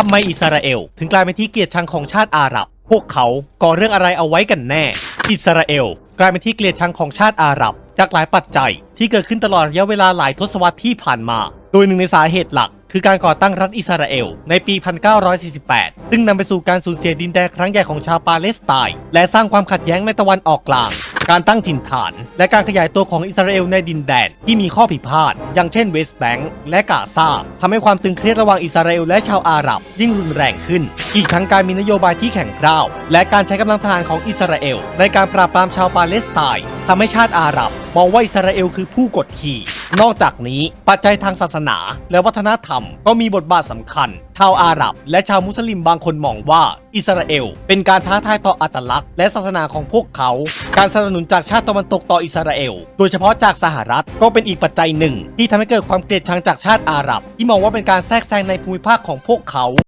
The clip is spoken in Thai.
ทำไมอิสราเอล ถึงกลายเป็นที่เกลียดชังของชาติอาหรับ พวกเขาก่อเรื่องอะไรเอาไว้กันแน่ อิสราเอล กลายเป็นที่เกลียดชังของชาติอาหรับ จากหลายปัจจัยที่เกิดขึ้นตลอดระยะเวลาหลายทศวรรษที่ผ่านมา โดยหนึ่งในสาเหตุหลัก คือการก่อตั้งรัฐอิสราเอลในปี 1948 ซึ่งนำไปสู่การสูญเสียดินแดนครั้งใหญ่ของชาวปาเลสไตน์และสร้างความขัดแย้งในตะวันออกกลาง การตั้งถิ่นฐาน และการขยายตัวของอิสราเอลในดินแดนที่มีข้อผิดพลาด อย่างเช่นเวสต์แบงก์และกาซาทำให้ความตึงเครียดระหว่างอิสราเอลและชาวอาหรับ ยิ่งรุนแรงขึ้น อีกทั้งการมีนโยบายที่แข็งกร้าว และการใช้กำลังทหารของอิสราเอลในการปราบปรามชาวปาเลสไตน์ทำให้ชาติอาหรับ มองว่าอิสราเอลคือผู้กดขี่ นอกจากนี้ปัจจัยทางศาสนา และวัฒนธรรมก็มีบทบาทสำคัญ ชาวอาหรับ และชาวมุสลิมบางคนมองว่า อิสราเอล เป็นการท้าทายต่ออัตลักษณ์ และศาสนาของพวกเขา การสนับสนุนจากชาติตะวันตกต่ออิสราเอล โดยเฉพาะจากสหรัฐก็เป็นอีกปัจจัยหนึ่ง ที่ทำให้เกิดความเกลียดชังจากชาติอาหรับ ที่มองว่าเป็นการแทรกแซงในภูมิภาคของพวกเขา